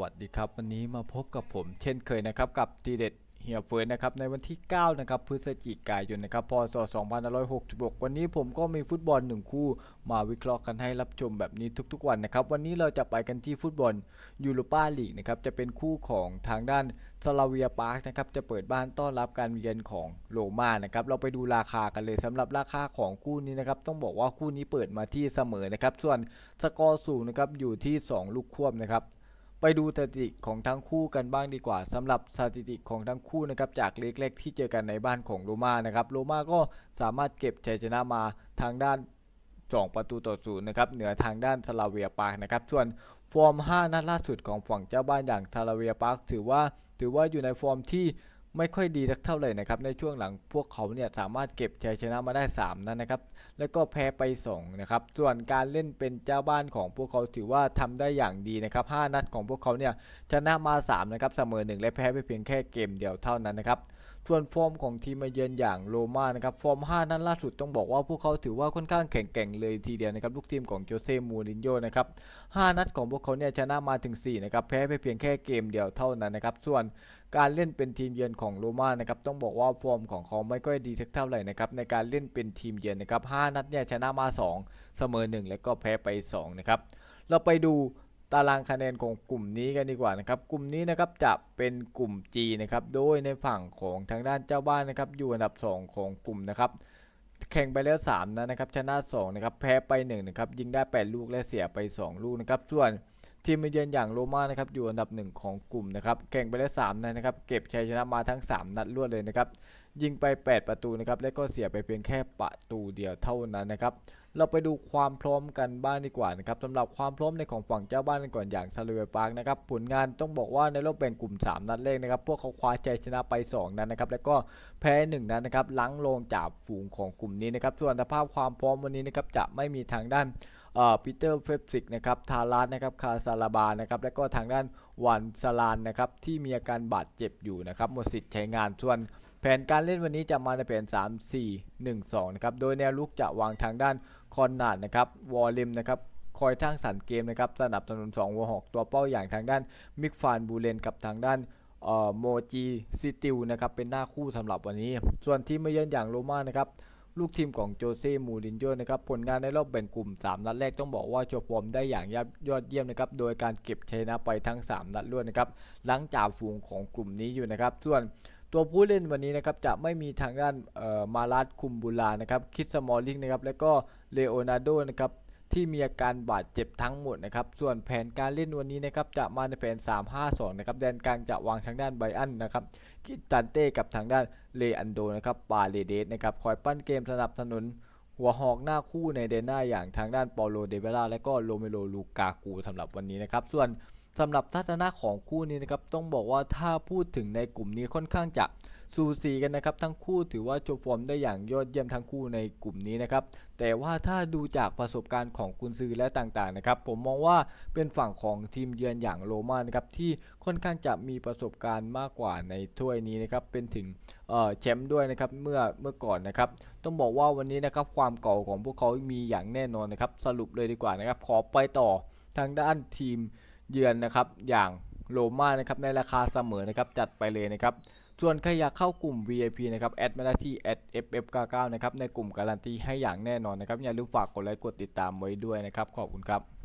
วัสดีครับ วันนี้มาพบกับผม เช่นเคยนะครับกับทีเด็ดเฮียเฟิร์นนะครับในวันที่ 9 นะครับพฤศจิกายนนะครับพศ2566 วันนี้ผมก็มีฟุตบอลหนึ่งคู่ มาวิเคราะห์กันให้รับชมแบบนี้ทุกๆวันนะครับ วันนี้เราจะไปกันที่ฟุตบอลยูโรปาลีกนะครับจะเป็นคู่ของทางด้านซาลาเวียปาร์คนะครับจะเปิดบ้านต้อนรับการเยือนของโรม่านะครับเราไปดูราคากันเลยสำหรับราคาของคู่นี้นะครับต้องบอกว่าคู่นี้เปิดมาที่เสมอนะครับส่วนสกอร์สูงนะครับอยู่ที่ 2 ลูกควบนะครับ ไปดูสถิติของทั้งคู่กันบ้างดีกว่าสำหรับสถิติของทั้งคู่นะครับจากเล็กๆที่เจอกันในบ้านของโรม่านะครับโรม่าก็สามารถเก็บชัยชนะมาทางด้าน 2 ประตูต่อศูนย์นะครับเหนือทางด้านซาลาเวียปาร์กนะครับส่วนฟอร์ม 5 นัดล่าสุดของฝั่งเจ้าบ้านอย่างทาลาเวียปาร์กถือว่าถือว่าอยู่ในฟอร์มที่ ไม่ค่อยดีสักเท่าไหร่นะครับในช่วงหลังพวกเขาเนี่ยสามารถเก็บชัยชนะมาได้ 3 นั้นนะครับ แล้วก็แพ้ไป2นะครับส่วนการเล่นเป็นเจ้าบ้านของพวกเขาถือว่าทำได้อย่างดีนะครับ5นัดของพวกเขาเนี่ยชนะมา3นะครับเสมอ1และแพ้ไปเพียงแค่เกมเดียวเท่านั้นนะครับ ส่วนฟอร์มของทีมมาเยือนอย่างโรม่านะครับฟอร์ม 5 นัดล่าสุดต้องบอกว่าพวกเขาถือว่าค่อนข้างแข็งแกร่งเลยทีเดียวนะครับลูกทีมของโจเซ่มูรินโญ่นะครับ 5 นัดของพวกเขาเนี่ยชนะมาถึง 4 นะครับ แพ้ไปเพียงแค่เกมเดียวเท่านั้นนะครับ ส่วนการเล่นเป็นทีมเยือนของโรม่านะครับต้องบอกว่าฟอร์มของเขาไม่ค่อยดีเท่าไหร่นะครับในการเล่นเป็นทีมเยือนนะครับ 5 นัดเนี่ยชนะมา 2 เสมอ 1 แล้วก็แพ้ไป 2 นะครับเราไปดู ตารางคะแนนของกลุ่มนี้กันดีกว่านะครับกลุ่มนี้นะครับจะเป็นกลุ่ม G นะครับโดยในฝั่งของทางด้านเจ้าบ้านนะครับอยู่อันดับ 2 ของกลุ่มนะครับแข่งไปแล้ว3นัดนะครับชนะ2นะครับแพ้ไป1นะครับยิงได้ 8 ลูกและเสียไป 2 ลูกนะครับส่วนทีมเยือนอย่างโรม่านะครับอยู่อันดับ 1 ของกลุ่มนะครับแข่งไปแล้ว3นัดนะครับเก็บชัยชนะมาทั้ง 3 นัดรวดเลยนะครับยิงไป 8 ประตูนะครับและก็เสียไปเพียงแค่ประตูเดียวเท่านั้นนะครับ เราไปดูความพร้อมกันบ้างดีกว่านะครับสำหรับความพร้อมในของฝั่งเจ้าบ้านกันก่อนอย่างซาลูเวปาร์กนะครับผลงานต้องบอกว่าในรอบแบ่งกลุ่ม 3 นัดแรกนะครับ พวกเขาคว้าชัยชนะไป 2 นัดนะครับ แล้วก็แพ้ 1 นัดนะครับหลังลงจากฝูงของกลุ่มนี้นะครับ ส่วนสภาพความพร้อมวันนี้นะครับจะไม่มีทางด้านเอ่อปีเตอร์เฟปซิกนะครับทารัสนะครับคาซาลาบานะครับและก็ทางด้านวันซาลานนะครับที่มีอาการบาดเจ็บอยู่นะครับหมดสิทธิ์ใช้งานส่วน แผนการเล่นวันนี้จะมาในแผน 3 4 1 2 นะครับ โดยแนวลุกจะวางทางด้านคอนนาดนะครับ วอลเลมนะครับ คอยทั้งสรรเกมนะครับ สนับสนุน2วัวหอกตัวเป้าอย่างทางด้านมิกฟานบูเลนกับทางด้านโมจีซิติวนะครับ เป็นหน้าคู่สำหรับวันนี้ ส่วนทีมมเยือนอย่างโรม่านะครับลูกทีมของโจเซ่มูรินโญ่นะครับผลงานในรอบแบ่งกลุ่ม 3 นัดแรกต้องบอกว่าโชว์ฟอร์มได้อย่างยอดเยี่ยมนะครับโดยการเก็บชนะไปทั้ง 3 นัดรวดนะครับหลังจากฝูงของกลุ่มนี้อยู่นะครับ ส่วน ตัวผู้เล่นวันนี้นะครับจะไม่มีทางด้านมาลัสคุมบูลานะครับคิดสมอลลิงนะครับแล้วก็เลโอนาร์โดนะครับที่มีอาการบาดเจ็บทั้งหมดนะครับ ส่วนแผนการเล่นวันนี้นะครับจะมาในแผน 3-5-2 นะครับ แดนกลางจะวางทางด้านไบอันนะครับคิตันเต้กับทางด้านเลอันโดนะครับ ปาเลเดสนะครับ คอยปั้นเกมสนับสนุน หัวหอกหน้าคู่ในเดนหน้าอย่างทางด้านเปาโลเดเบล่าและก็โรเมโลลูกากูสำหรับวันนี้นะครับ ส่วน สำหรับทัศนะของคู่นี้นะครับต้องบอกว่าถ้าพูดถึงในกลุ่มนี้ค่อนข้างจะสูสีกันนะครับ ทั้งคู่ถือว่าโชว์ฟอร์มได้อย่างยอดเยี่ยมทั้งคู่ในกลุ่มนี้นะครับ แต่ว่าถ้าดูจากประสบการณ์ของกุนซือและต่างๆนะครับ ผมมองว่าเป็นฝั่งของทีมเยือนอย่างโรม่านะครับที่ค่อนข้างจะมีประสบการณ์มากกว่าในถ้วยนี้นะครับเป็นถึงแชมป์ด้วยนะครับเมื่อเมื่อก่อนนะครับ ต้องบอกว่าวันนี้นะครับความเก่าของพวกเขามีอย่างแน่นอนนะครับ สรุปเลยดีกว่านะครับ ขอไปต่อทางด้านทีม เยือนนะครับ อย่างโรม่านะครับในราคาเสมอนะครับจัดไปเลยนะครับ ส่วนใครอยากเข้ากลุ่ม VIP นะครับแอดมาได้ที่ @ff99 นะครับในกลุ่มการันตีให้อย่างแน่นอนนะครับอย่าลืมฝากกดไลค์กดติดตามไว้ด้วยนะครับขอบคุณครับ